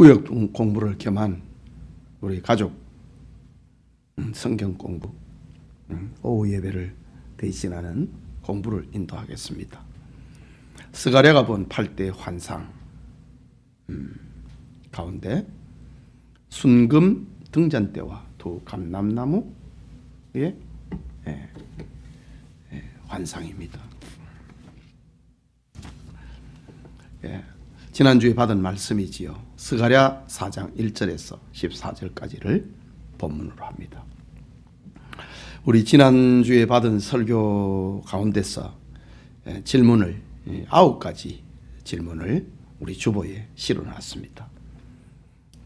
구역 공부를 겸한 우리 가족 음, 성경 공부 음, 오후 예배를 대신하는 공부를 인도하겠습니다. 스가랴가 본 8대 환상 음, 가운데 순금 등잔대와 두 감람나무의 예, 예, 환상입니다. 예, 지난주에 받은 말씀이지요. 스가랴 4장 1절에서 14절까지를 본문으로 합니다. 우리 지난주에 받은 설교 가운데서 예, 질문을 예, 아홉 가지 질문을 우리 주보에 실어놨습니다.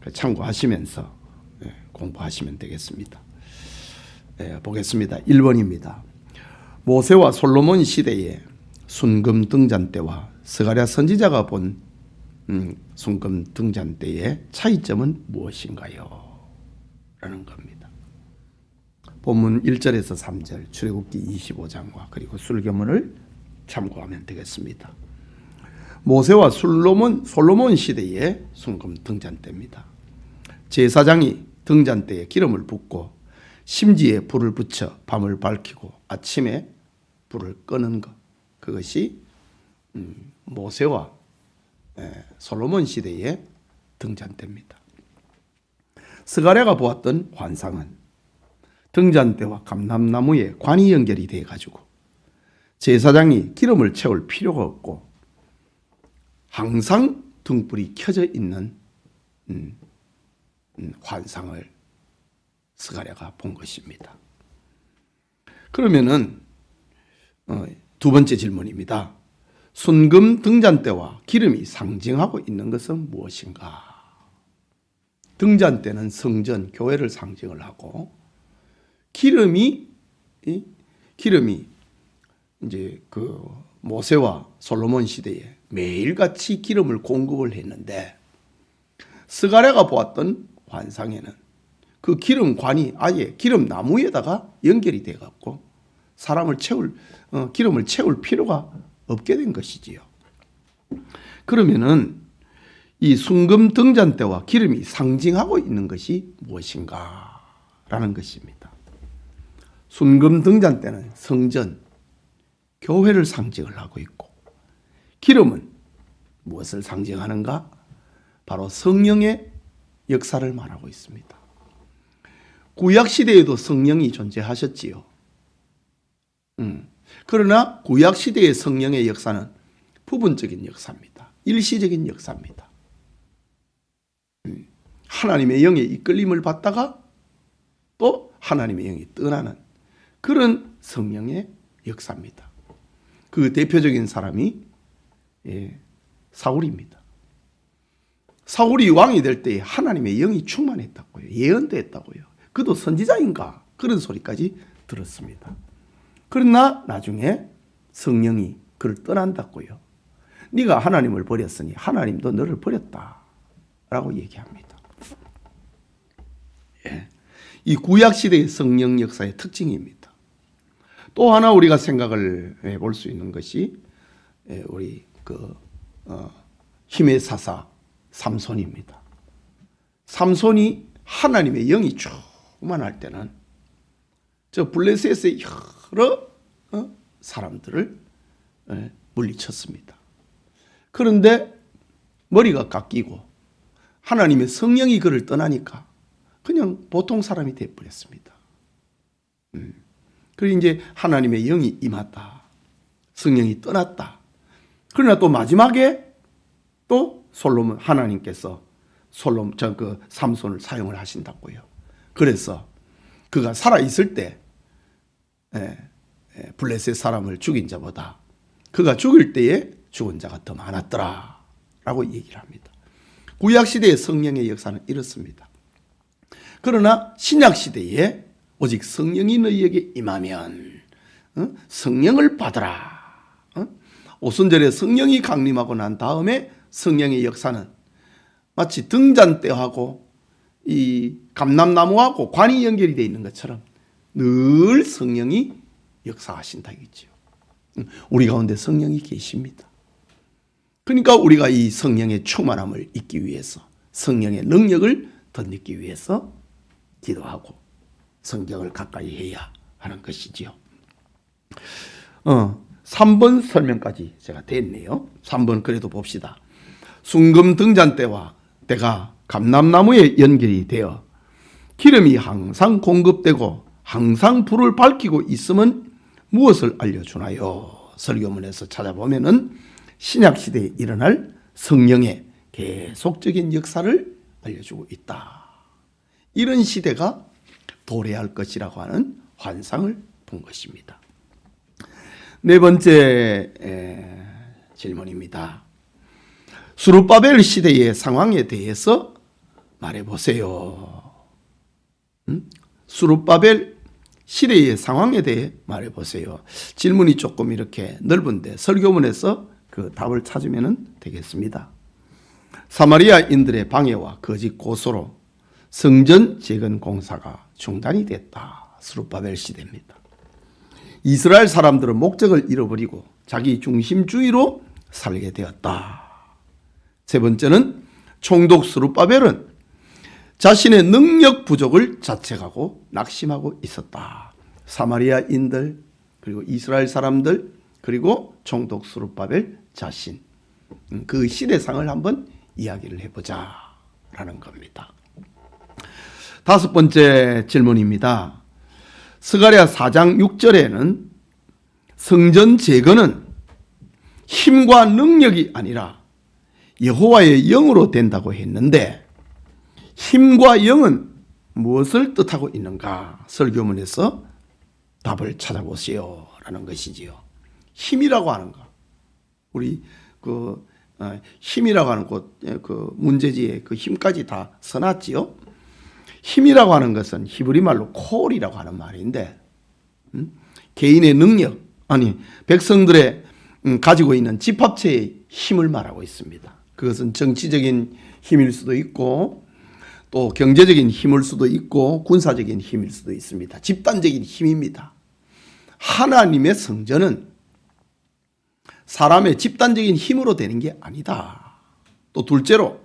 그 참고하시면서 예, 공부하시면 되겠습니다. 예, 보겠습니다. 1번입니다. 모세와 솔로몬 시대에 순금 등잔대와 스가랴 선지자가 본 음, 순금 등잔대의 차이점은 무엇인가요? 라는 겁니다. 본문 1절에서 3절 출애굽기 25장과 그리고 술교문을 참고하면 되겠습니다. 모세와 솔로몬 솔로몬 시대의 순금 등잔대입니다. 제사장이 등잔대에 기름을 붓고 심지에 불을 붙여 밤을 밝히고 아침에 불을 끄는 것 그것이 음, 모세와 예, 솔로몬 시대의 등잔대입니다. 스가랴가 보았던 환상은 등잔대와 감람나무에 관이 연결이 돼 가지고 제사장이 기름을 채울 필요가 없고 항상 등불이 켜져 있는 음, 음, 환상을 스가랴가 본 것입니다. 그러면은 어, 두 번째 질문입니다. 순금 등잔대와 기름이 상징하고 있는 것은 무엇인가? 등잔대는 성전, 교회를 상징을 하고 기름이 이 기름이 이제 그 모세와 솔로몬 시대에 매일같이 기름을 공급을 했는데 스가랴가 보았던 환상에는 그 기름관이 아예 기름 나무에다가 연결이 돼 갖고 사람을 채울 어, 기름을 채울 필요가 없게 된 것이지요. 그러면은 이 순금 등잔대와 기름이 상징하고 있는 것이 무엇인가 라는 것입니다. 순금 등잔대는 성전, 교회를 상징을 하고 있고 기름은 무엇을 상징하는가? 바로 성령의 역사를 말하고 있습니다. 구약 시대에도 성령이 존재하셨지요. 음. 그러나 구약 시대의 성령의 역사는 부분적인 역사입니다. 일시적인 역사입니다. 음. 하나님의 영의 이끌림을 받다가 또 하나님의 영이 떠나는 그런 성령의 역사입니다. 그 대표적인 사람이 예, 사울입니다. 사울이 왕이 될 때 하나님의 영이 충만했다고요. 예언됐다고요. 그도 선지자인가? 그런 소리까지 들었습니다. 그러나 나중에 성령이 그를 떠난다고요. 네가 하나님을 버렸으니 하나님도 너를 버렸다 라고 얘기합니다. 예. 이 구약 시대의 성령 역사의 특징입니다. 또 하나 우리가 생각을 해볼 수 있는 것이 예, 우리 그 어, 힘의 사사 삼손입니다. 삼손이 하나님의 영이 충만할 때는 저 블레셋의 여러 어, 사람들을 예, 물리쳤습니다. 그런데 머리가 깎이고 하나님의 성령이 그를 떠나니까 그냥 보통 사람이 되어버렸습니다. 음. 그리고 이제 하나님의 영이 임했다. 성령이 떠났다. 그러나 또 마지막에 또 솔로몬 하나님께서 솔로몬 저그 삼손을 사용을 하신다고요. 그래서 그가 살아 있을 때 블레셋 사람을 죽인 자보다 그가 죽을 때에 죽은 자가 더 많았더라 라고 얘기를 합니다. 구약 시대의 성령의 역사는 이렇습니다. 그러나 신약 시대에 오직 성령이 너희에게 임하면 어? 성령을 받으라. 어? 오순절에 성령이 강림하고 난 다음에 성령의 역사는 마치 등잔대하고 이 감람나무하고 관이 연결이 되어 있는 것처럼 늘 성령이 역사하신다 이거죠. 우리 가운데 성령이 계십니다. 그러니까 우리가 이 성령의 충만함을 잊기 위해서 성령의 능력을 덧입기 위해서 기도하고 성경을 가까이 해야 하는 것이지요. 어, 3번 설명까지 제가 됐네요. 3번 그래도 봅시다. 순금 등잔 때와 때가 감람나무에 연결이 되어 기름이 항상 공급되고 항상 불을 밝히고 있으면 무엇을 알려주나요? 설교문에서 찾아보면은 신약 시대에 일어날 성령의 계속적인 역사를 알려주고 있다. 이런 시대가 도래할 것이라고 하는 환상을 본 것입니다. 네 번째 에, 질문입니다. 수르바벨 시대의 상황에 대해서 말해 보세요. 음? 수르바벨 시대의 상황에 대해 말해 보세요. 질문이 조금 이렇게 넓은데 설교문에서 그 답을 찾으면 되겠습니다. 사마리아인들의 방해와 거짓 고소로 성전 재건 공사가 중단이 됐다. 수르바벨 시대입니다. 이스라엘 사람들은 목적을 잃어버리고 자기 중심주의로 살게 되었다. 세 번째는 총독 수르바벨은 자신의 능력 부족을 자책하고 낙심하고 있었다. 사마리아인들 그리고 이스라엘 사람들 그리고 총독 수르바벨 자신 음, 그 시대상을 한번 이야기를 해보자 라는 겁니다. 다섯 번째 질문입니다. 스가랴 4장 6절에는 성전 재건은 힘과 능력이 아니라 여호와의 영으로 된다고 했는데 힘과 영은 무엇을 뜻하고 있는가? 설교문에서 답을 찾아보세요 라는 것이지요. 힘이라고 하는 것. 우리 그 어, 힘이라고 하는 것, 그 문제지에 그 힘까지 다 써놨지요. 힘이라고 하는 것은 히브리 말로 콜이라고 하는 말인데 음? 개인의 능력 아니 백성들의 음, 가지고 있는 집합체의 힘을 말하고 있습니다. 그것은 정치적인 힘일 수도 있고 또 경제적인 힘일 수도 있고 군사적인 힘일 수도 있습니다. 집단적인 힘입니다. 하나님의 성전은 사람의 집단적인 힘으로 되는 게 아니다. 또 둘째로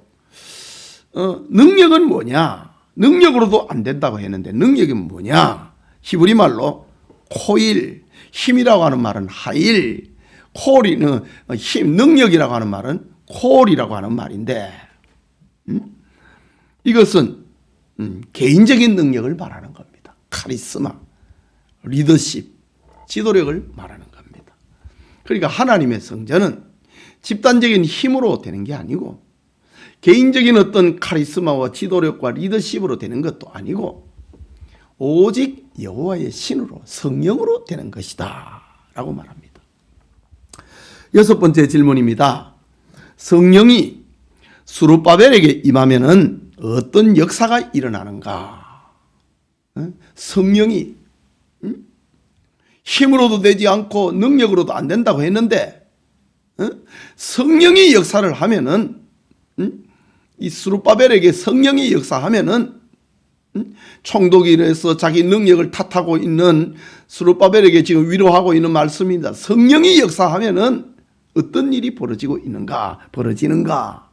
어, 능력은 뭐냐? 능력으로도 안 된다고 했는데 능력이 뭐냐? 히브리 말로 코일, 힘이라고 하는 말은 하일, 콜이는 힘, 능력이라고 하는 말은 콜이라고 하는 말인데, 음? 이것은 음, 개인적인 능력을 말하는 겁니다. 카리스마, 리더십, 지도력을 말하는 겁니다. 그러니까 하나님의 성전은 집단적인 힘으로 되는 게 아니고 개인적인 어떤 카리스마와 지도력과 리더십으로 되는 것도 아니고 오직 여호와의 신으로 성령으로 되는 것이다 라고 말합니다. 여섯 번째 질문입니다. 성령이 수르바벨에게 임하면은 어떤 역사가 일어나는가? 성령이 힘으로도 되지 않고 능력으로도 안 된다고 했는데 성령이 역사를 하면은 이 수르바벨에게 성령이 역사하면은 총독이 이래서 자기 능력을 탓하고 있는 수르바벨에게 지금 위로하고 있는 말씀입니다. 성령이 역사하면은 어떤 일이 벌어지고 있는가, 벌어지는가.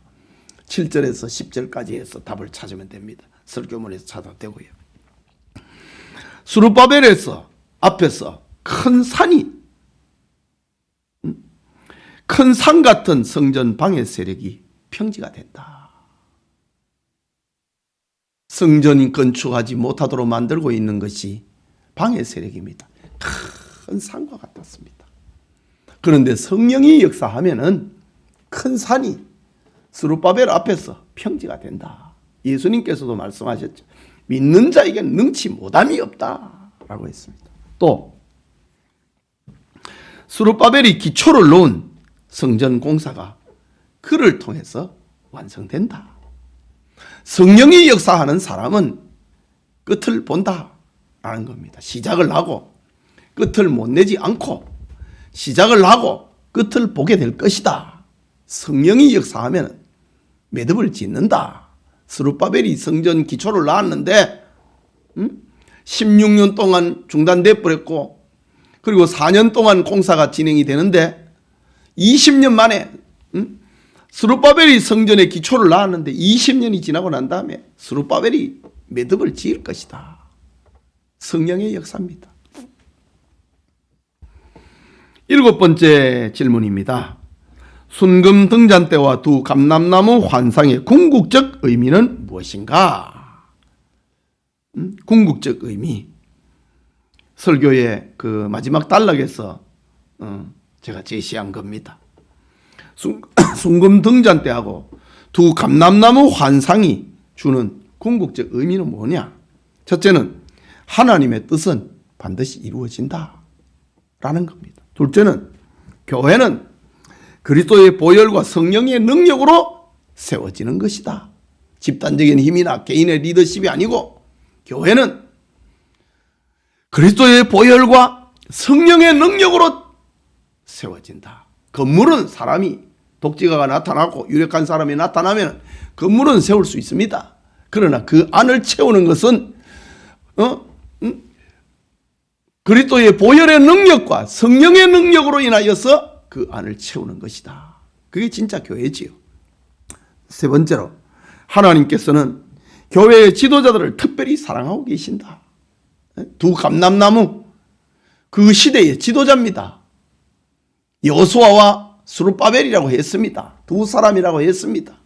7절에서 10절까지 해서 답을 찾으면 됩니다. 설교문에서 찾아도 되고요. 수르바벨에서 앞에서 큰 산이 큰 산 같은 성전 방해 세력이 평지가 된다. 성전이 건축하지 못하도록 만들고 있는 것이 방해 세력입니다. 큰 산과 같았습니다. 그런데 성령이 역사하면은 큰 산이 스루바벨 앞에서 평지가 된다. 예수님께서도 말씀하셨죠. 믿는 자에게 능치 못함이 없다라고 했습니다. 또 스루바벨이 기초를 놓은 성전 공사가 그를 통해서 완성된다. 성령이 역사하는 사람은 끝을 본다라는 겁니다. 시작을 하고 끝을 못 내지 않고 시작을 하고 끝을 보게 될 것이다. 성령이 역사하면 매듭을 짓는다. 스루바벨이 성전 기초를 낳았는데 음? 16년 동안 중단돼 버렸고 그리고 4년 동안 공사가 진행이 되는데 20년 만에 음? 스룹바벨이 성전의 기초를 낳았는데 20년이 지나고 난 다음에 스룹바벨이 매듭을 지을 것이다. 성령의 역사입니다. 일곱 번째 질문입니다. 순금 등잔 때와 두 감람나무 환상의 궁극적 의미는 무엇인가? 음? 궁극적 의미. 설교의 그 마지막 단락에서 어, 제가 제시한 겁니다. 순, 순금 등잔 때하고 두 감람나무 환상이 주는 궁극적 의미는 뭐냐? 첫째는 하나님의 뜻은 반드시 이루어진다. 라는 겁니다. 둘째는 교회는 그리스도의 보혈과 성령의 능력으로 세워지는 것이다. 집단적인 힘이나 개인의 리더십이 아니고 교회는 그리스도의 보혈과 성령의 능력으로 세워진다. 건물은 사람이 독지가가 나타나고 유력한 사람이 나타나면 건물은 세울 수 있습니다. 그러나 그 안을 채우는 것은 어? 음? 그리스도의 보혈의 능력과 성령의 능력으로 인하여서 그 안을 채우는 것이다. 그게 진짜 교회지요. 세 번째로 하나님께서는 교회의 지도자들을 특별히 사랑하고 계신다. 두 감람나무 그 시대의 지도자입니다. 여수아와 수르바벨이라고 했습니다. 두 사람이라고 했습니다.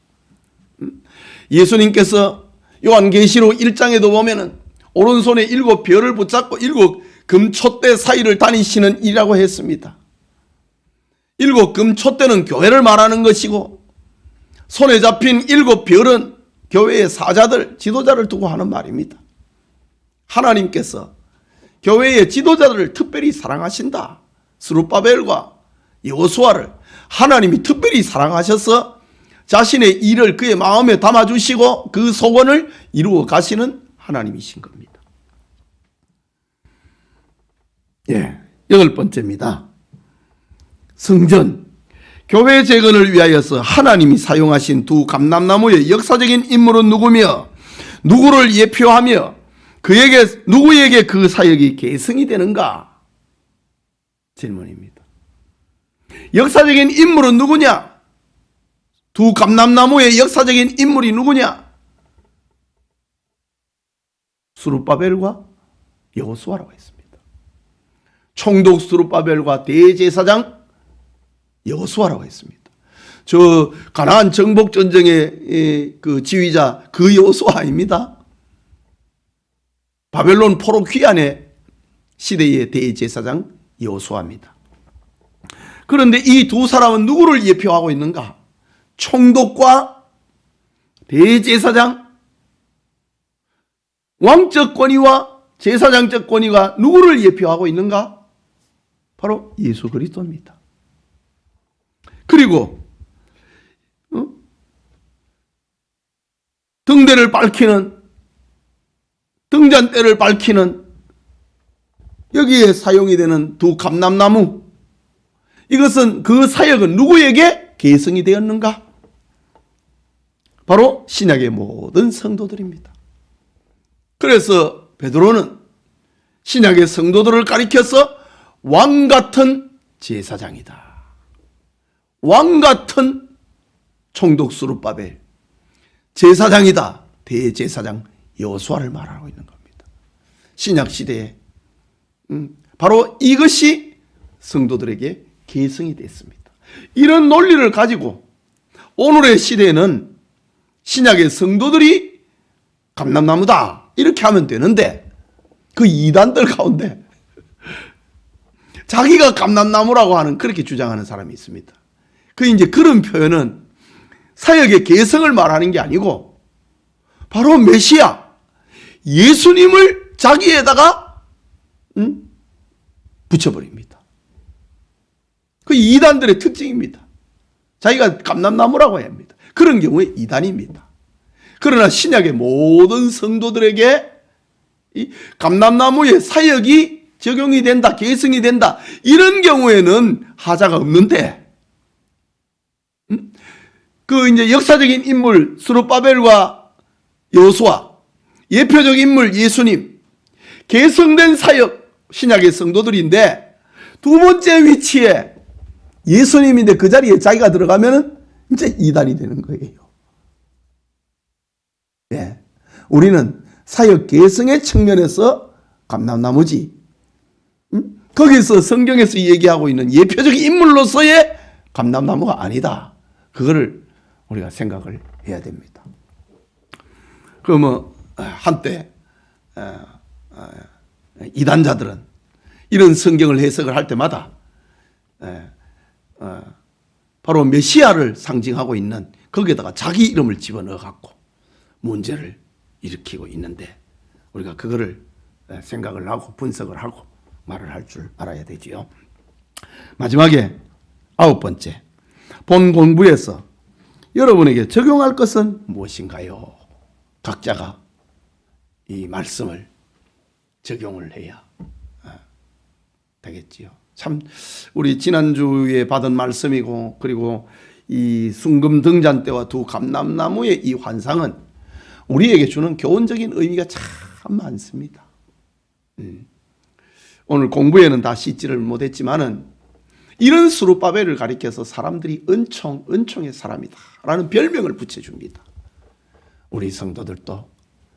음? 예수님께서 요한계시록 1장에도 보면은 오른손에 일곱 별을 붙잡고 일곱 금촛대 사이를 다니시는 이라고 했습니다. 일곱 금촛대는 교회를 말하는 것이고 손에 잡힌 일곱 별은 교회의 사자들, 지도자를 두고 하는 말입니다. 하나님께서 교회의 지도자들을 특별히 사랑하신다. 스루바벨과 여호수아를 하나님이 특별히 사랑하셔서 자신의 일을 그의 마음에 담아주시고 그 소원을 이루어 가시는 하나님이신 겁니다. 예, 여덟 번째입니다. 성전, 교회 재건을 위하여서 하나님이 사용하신 두 감람나무의 역사적인 인물은 누구며 누구를 예표하며 그에게 누구에게 그 사역이 계승이 되는가? 질문입니다. 역사적인 인물은 누구냐? 두 감람나무의 역사적인 인물이 누구냐? 수르바벨과 여호수아라고 했습니다. 총독 수르바벨과 대제사장 여호수아라고 했습니다. 저 가나안 정복 전쟁의 그 지휘자 그 여호수아 아닙니다. 바벨론 포로 귀환의 시대의 대제사장 여호수아입니다. 그런데 이 두 사람은 누구를 예표하고 있는가? 총독과 대제사장 왕적 권위와 제사장적 권위가 누구를 예표하고 있는가? 바로 예수 그리스도입니다. 그리고 어? 등대를 밝히는 등잔대를 밝히는 여기에 사용이 되는 두 감람나무 이것은 그 사역은 누구에게 계승이 되었는가? 바로 신약의 모든 성도들입니다. 그래서 베드로는 신약의 성도들을 가리켜서 왕 같은 제사장이다. 왕 같은 총독 수르바벨 제사장이다. 대제사장 여수아를 말하고 있는 겁니다. 신약 시대에 음, 바로 이것이 성도들에게 계승이 됐습니다. 이런 논리를 가지고 오늘의 시대에는 신약의 성도들이 감람나무다 이렇게 하면 되는데 그 이단들 가운데 자기가 감람나무라고 하는 그렇게 주장하는 사람이 있습니다. 그 이제 그런 표현은 사역의 개성을 말하는 게 아니고 바로 메시아 예수님을 자기에다가 음? 붙여버립니다. 그 이단들의 특징입니다. 자기가 감람나무라고 해야 합니다. 그런 경우에 이단입니다. 그러나 신약의 모든 성도들에게 이 감람나무의 사역이 적용이 된다, 계승이 된다. 이런 경우에는 하자가 없는데, 음? 그 이제 역사적인 인물 수르바벨과 여호수아, 예표적 인물 예수님, 계승된 사역 신약의 성도들인데 두 번째 위치에 예수님인데 그 자리에 자기가 들어가면은 이제 이단이 되는 거예요. 예. 우리는 사역 개성의 측면에서 감남나무지. 음? 거기서 성경에서 얘기하고 있는 예표적인 인물로서의 감남나무가 아니다. 그거를 우리가 생각을 해야 됩니다. 그뭐 한때 어, 어, 이단자들은 이런 성경을 해석을 할 때마다 에, 어, 바로 메시아를 상징하고 있는 거기에다가 자기 이름을 집어넣어 갖고 문제를 일으키고 있는데 우리가 그거를 에, 생각을 하고 분석을 하고 말을 할 줄 알아야 되지요. 마지막에 아홉 번째 본 공부에서 여러분에게 적용할 것은 무엇인가요? 각자가 이 말씀을 적용을 해야 아, 되겠지요. 참 우리 지난주에 받은 말씀이고 그리고 이 순금 등잔 때와 두 감람나무의 이 환상은 우리에게 주는 교훈적인 의미가 참 많습니다. 음. 오늘 공부에는 다 씻지를 못했지만은 이런 수르바벨을 가리켜서 사람들이 은총, 은총의 사람이다 라는 별명을 붙여줍니다. 우리 성도들도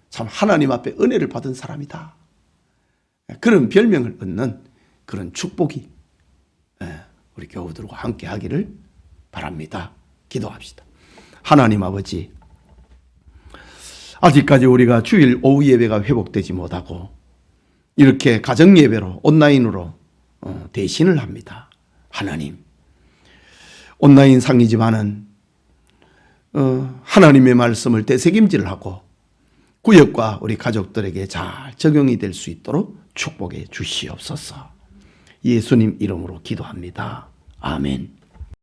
참 하나님 앞에 은혜를 받은 사람이다. 그런 별명을 얻는 그런 축복이 예, 우리 교우들과 함께 하기를 바랍니다. 기도합시다. 하나님 아버지, 아직까지 우리가 주일 오후 예배가 회복되지 못하고 이렇게 가정 예배로 온라인으로 어, 대신을 합니다. 하나님, 온라인 상이지만은 어, 하나님의 말씀을 되새김질을 하고 구역과 우리 가족들에게 잘 적용이 될 수 있도록 축복해 주시옵소서. 예수님 이름으로 기도합니다. 아멘.